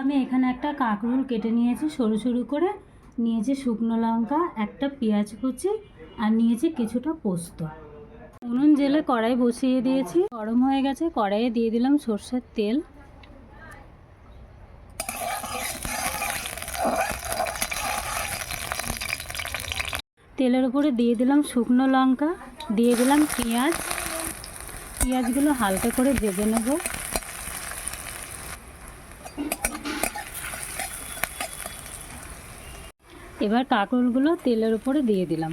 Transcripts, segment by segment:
আমি এখানে একটা কাঁকরোল কেটে নিয়েছি সরু সরু করে। নিয়েছি শুকনো লঙ্কা, একটা পেঁয়াজ কুচি আর নিয়েছি কিছুটা পোস্ত। উনুন জেলে কড়াই বসিয়ে দিয়েছি। গরম হয়ে গেছে, কড়াইয়ে দিয়ে দিলাম সর্ষের তেল। তেলের উপরে দিয়ে দিলাম শুকনো লঙ্কা, দিয়ে দিলাম পেঁয়াজ। পেঁয়াজগুলো হালকা করে ভেজে নেব। এবার কাঁকরোলগুলো তেলের উপরে দিয়ে দিলাম।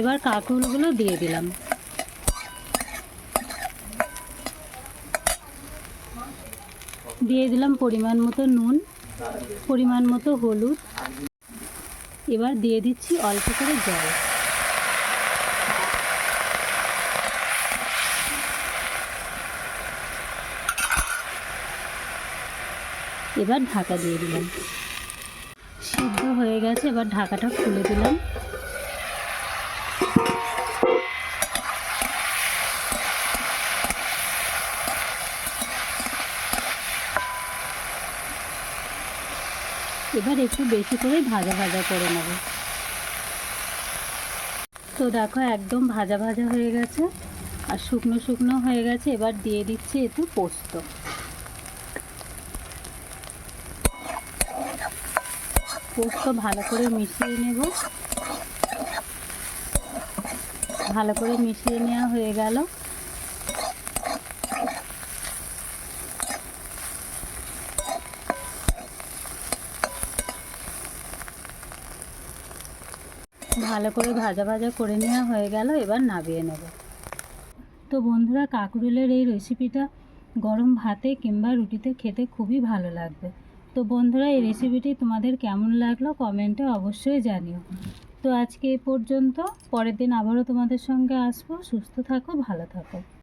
এবার কাঁকরোলগুলো দিয়ে দিলাম। দিয়ে দিলাম পরিমাণ মতো নুন, পরিমাণ মতো হলুদ। এবার দিয়ে দিচ্ছি অল্প করে জল। এবার ঢাকা দিয়ে দিলাম। সিদ্ধ হয়ে গেছে, এবার ঢাকাটা খুলে দিলাম। এবার একটু বেশি করে ভাজা ভাজা করে নেব। তো দেখো, একদম ভাজা ভাজা হয়ে গেছে, আর শুকনো শুকনো হয়ে গেছে। এবার দিয়ে দিচ্ছি একটু পোস্ত। পোস্ত ভালো করে মিশিয়ে নেব। ভালো করে মিশিয়ে নেওয়া হয়ে গেল। ভালো করে ভাজা ভাজা করে নেওয়া হয়ে গেল, এবার নামিয়ে নেব। তো বন্ধুরা, কাকুরেলের এই রেসিপিটা গরম ভাতে কিংবা রুটিতে খেতে খুবই ভালো লাগবে। তো বন্ধুরা, এই রেসিপিটি তোমাদের কেমন লাগল কমেন্টে অবশ্যই জানিও। তো আজকে এ পর্যন্ত, পরের দিন আবারও তোমাদের সঙ্গে আসব। সুস্থ থাকো, ভালো থাকো।